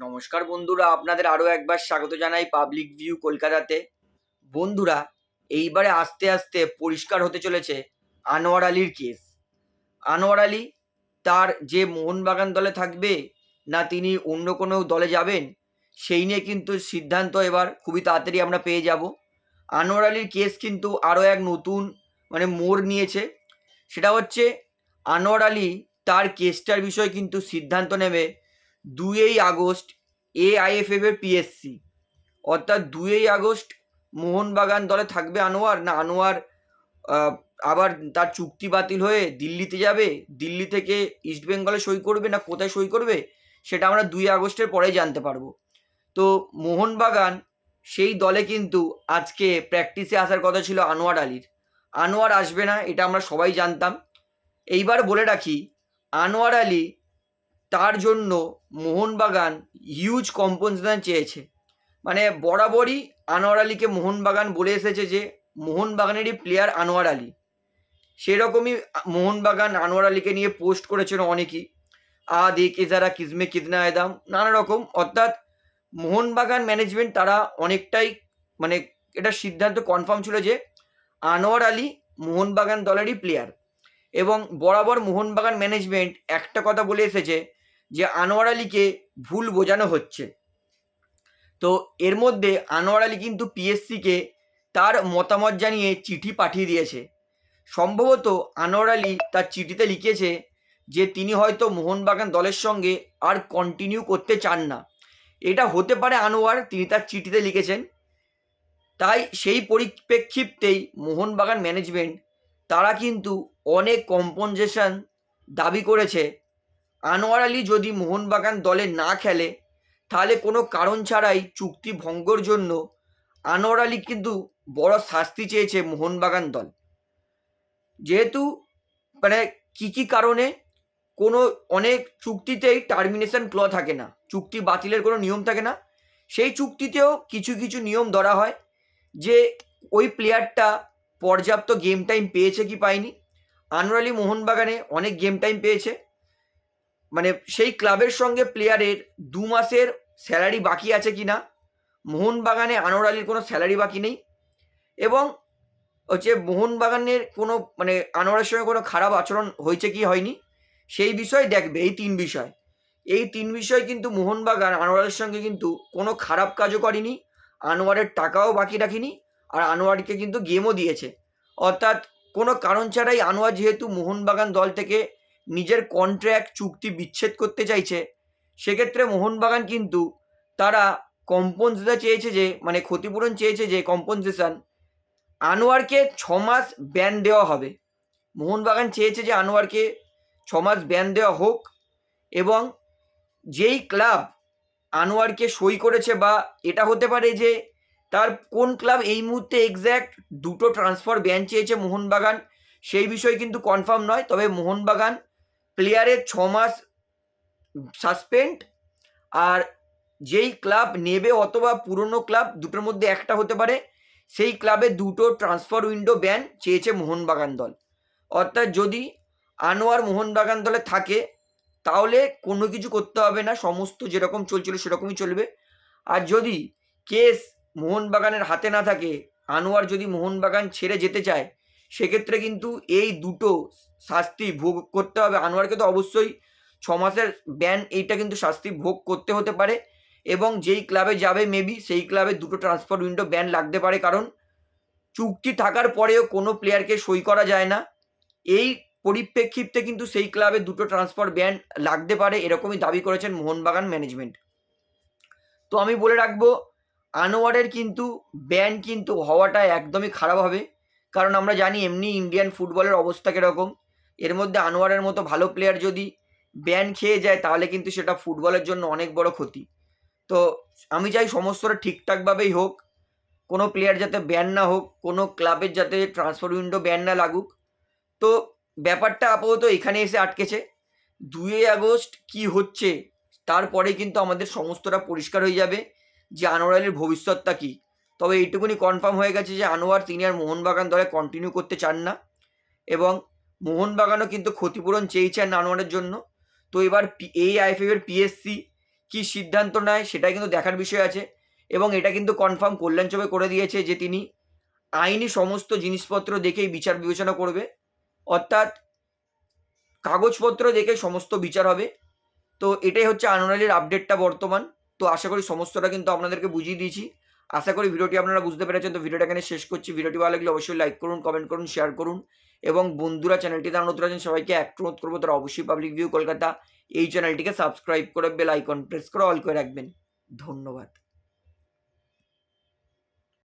নমস্কার বন্ধুরা, আপনাদের আরও একবার স্বাগত জানাই পাবলিক ভিউ কলকাতাতে। বন্ধুরা, এইবারে আস্তে আস্তে পরিষ্কার হতে চলেছে আনোয়ার আলীর কেস আনোয়ার আলী তার যে মোহনবাগান দলে থাকবে, না তিনি অন্য কোনো দলে যাবেন, সেই নিয়ে কিন্তু সিদ্ধান্ত এবার খুবই তাড়াতাড়ি আমরা পেয়ে যাব। আনোয়ার আলীর কেস কিন্তু আরও এক নতুন মানে মোড় নিয়েছে। সেটা হচ্ছে, আনোয়ার আলী তার কেসটার বিষয়ে কিন্তু সিদ্ধান্ত নেবে দুই আগস্ট এআইএফএফ এর পিএসসি অর্থাৎ দুই আগস্ট মোহনবাগান দলে থাকবে আনোয়ার? না, আনোয়ার আবার তার চুক্তি বাতিল হয়ে দিল্লিতে যাবে? দিল্লি থেকে ইস্টবেঙ্গলে সই করবে না কোথায় সই করবে? সেটা আমরা দুই আগস্টের পরে জানতে পারব। তো মোহনবাগান, সেই দলে কিন্তু আজকে প্র্যাকটিসে আসার কথা ছিল আনোয়ার আলীর। আনোয়ার আসবে না, এটা আমরা সবাই জানতাম। এইবার বলে রাখি, আনোয়ার আলী তার জন্য মোহনবাগান হিউজ কম্পনসেশন চেয়েছে। মানে বরাবরই আনোয়ার আলীকে মোহনবাগান বলে এসেছে যে, মোহনবাগানেরই প্লেয়ার আনোয়ার আলী। সেরকমই মোহনবাগান আনোয়ার আলীকে নিয়ে পোস্ট করেছিল অনেকেই। আ দেখে যারা, কিজমে, কিদনা এদাম নানা রকম। অর্থাৎ মোহনবাগান ম্যানেজমেন্ট তারা অনেকটাই মানে এটা সিদ্ধান্ত কনফার্ম ছিল যে, আনোয়ার আলী মোহনবাগান দলেরই প্লেয়ার এবং বরাবর মোহনবাগান ম্যানেজমেন্ট একটা কথা বলে এসেছে যে আনোয়ার আলীকে ভুল বোঝানো হচ্ছে। তো এর মধ্যে আনোয়ার আলী কিন্তু পিএসসিকে তার মতামত জানিয়ে চিঠি পাঠিয়ে দিয়েছে। সম্ভবত আনোয়ার আলী তার চিঠিতে লিখেছে যে, তিনি হয়তো মোহনবাগান দলের সঙ্গে আর কন্টিনিউ করতে চান না। এটা হতে পারে আনোয়ার, তিনি তার চিঠিতে লিখেছেন। তাই সেই পরিপ্রেক্ষিতেই মোহনবাগান ম্যানেজমেন্ট তারা কিন্তু অনেক কম্পনসেশন দাবি করেছে আনোয়ার আলী যদি মোহনবাগান দলে না খেলে, তাহলে কোনো কারণ ছাড়াই চুক্তি ভঙ্গর জন্য আনোয়ার আলী কিন্তু বড় শাস্তি চেয়েছে মোহনবাগান দল। যেহেতু মানে কী কী কারণে কোনো অনেক চুক্তিতেই টার্মিনেশন ক্ল থাকে না, চুক্তি বাতিলের কোনো নিয়ম থাকে না, সেই চুক্তিতেও কিছু কিছু নিয়ম ধরা হয় যে ওই প্লেয়ারটা পর্যাপ্ত গেম টাইম পেয়েছে কি পায়নি। আনোয়ার আলী মোহনবাগানে অনেক গেম টাইম পেয়েছে। মানে সেই ক্লাবের সঙ্গে প্লেয়ারের দু মাসের স্যালারি বাকি আছে কি না মোহনবাগানে আনোয়ার আলীর কোনো স্যালারি বাকি নেই। এবং হচ্ছে মোহনবাগানের কোনো মানে আনোয়ারের সঙ্গে কোনো খারাপ আচরণ হয়েছে কি হয়নি? সেই বিষয় দেখবে, এই তিন বিষয়। এই তিন বিষয় কিন্তু মোহনবাগান আনোয়ারের সঙ্গে কিন্তু কোনো খারাপ কাজও করেনি, আনোয়ারের টাকাও বাকি রাখিনি, আর আনোয়ারকে কিন্তু গেমও দিয়েছে। অর্থাৎ কোনো কারণ ছাড়াই আনোয়ার যেহেতু মোহনবাগান দল থেকে নিজের কন্ট্রাক্ট চুক্তি বিচ্ছেদ করতে চাইছে, সেক্ষেত্রে মোহনবাগান কিন্তু তারা কম্পনসেশন চেয়েছে যে মানে ক্ষতিপূরণ চেয়েছে যে কম্পনসেশন আনোয়ারকে ছ মাস ব্যান দেওয়া হবে। মোহনবাগান চেয়েছে যে আনোয়ারকে ছ মাস ব্যান দেওয়া হোক এবং যেই ক্লাব আনোয়ারকে সই করেছে বা এটা হতে পারে যে তার কোন ক্লাব এই মুহূর্তে এক্স্যাক্ট দুটো ট্রান্সফার ব্যান চেয়েছে মোহনবাগান, সেই বিষয় কিন্তু কনফার্ম নয়। তবে মোহনবাগান প্লেয়ারের ছ মাস সাসপেন্ড, আর যেই ক্লাব নেবে অথবা পুরনো ক্লাব, দুটোর মধ্যে একটা হতে পারে। সেই ক্লাবে দুটো ট্রান্সফার উইন্ডো ব্যান চেয়েছে মোহনবাগান দল। অর্থাৎ যদি আনোয়ার মোহনবাগান দলে থাকে, তাহলে কোনো কিছু করতে হবে না। সমস্ত যেরকম চলছিল সেরকমই চলবে। আর যদি কেস মোহনবাগানের হাতে না থাকে, আনোয়ার যদি মোহনবাগান ছেড়ে যেতে চায় সেক্ষেত্রে কিন্তু এই দুটো শাস্তি ভোগ করতে হবে। আনোয়ারকে তো অবশ্যই ছ মাসের ব্যান এইটা কিন্তু শাস্তি ভোগ করতে হতে পারে এবং যেই ক্লাবে যাবে মেবি সেই ক্লাবে দুটো ট্রান্সফার উইন্ডো ব্যান লাগতে পারে কারণ চুক্তি থাকার পরেও কোনো প্লেয়ারকে সই করা যায় না। এই পরিপ্রেক্ষিতে কিন্তু সেই ক্লাবে দুটো ট্রান্সফার ব্যান লাগতে পারে এরকমই দাবি করেছেন মোহনবাগান ম্যানেজমেন্ট তো আমি বলে রাখব, আনোয়ারের কিন্তু ব্যান কিন্তু হওয়াটা একদমই খারাপ হবে। কারণ আমরা জানি এমনি ইন্ডিয়ান ফুটবলের অবস্থা কীরকম। এর মধ্যে আনোয়ারের মতো ভালো প্লেয়ার যদি ব্যান খেয়ে যায়, তাহলে কিন্তু সেটা ফুটবলের জন্য অনেক বড় ক্ষতি। তো আমি চাই সমস্তটা ঠিকঠাকভাবেই হোক, কোনো প্লেয়ার যাতে ব্যান না হোক, কোনো ক্লাবের যাতে ট্রান্সফার উইন্ডো ব্যান না লাগুক। তো ব্যাপারটা আপাতত এখানে এসে আটকেছে। দুই আগস্ট কি হচ্ছে, তারপরে কিন্তু আমাদের সমস্তটা পরিষ্কার হয়ে যাবে যে আনোয়ার আলীর ভবিষ্যৎটা কী। তবে এইটুকুনি কনফার্ম হয়ে গেছে যে আনোয়ার তিনি আর মোহনবাগান দলে কন্টিনিউ করতে চান না। এবং মোহনবাগানও কিন্তু ক্ষতিপূরণ চেয়েছেন আনোয়ারের জন্য। তো এবার এই আইএফএফ এর পিএসসি কি সিদ্ধান্ত নেয় সেটা কিন্তু দেখার বিষয় আছে। এবং এটা কিন্তু কনফার্ম কল্যাণ চবে করে দিয়েছে যে তিনি আইনি সমস্ত জিনিসপত্র দেখেই বিচার বিবেচনা করবে। অর্থাৎ কাগজপত্র দেখে সমস্ত বিচার হবে। তো এটাই হচ্ছে আনোয়ারালির আপডেটটা বর্তমান। তো আশা করি সমস্তটা কিন্তু আপনাদেরকে বুঝিয়ে দিয়েছি। আশা করি ভিডিওটি আপনারা বুঝতে পেরেছেন। তো ভিডিওটা এখানে শেষ করছি। ভিডিওটি ভালো লাগলে অবশ্যই লাইক করুন কমেন্ট করুন শেয়ার করুন এবং বন্ধুরা চ্যানেলটি তারা নতুন আছেন, সবাইকে এক অনুরোধ করব, তারা অবশ্যই পাবলিক ভিউ কলকাতা এই চ্যানেলটিকে সাবস্ক্রাইব করে বেল আইকন প্রেস করে অল করে রাখবেন। ধন্যবাদ।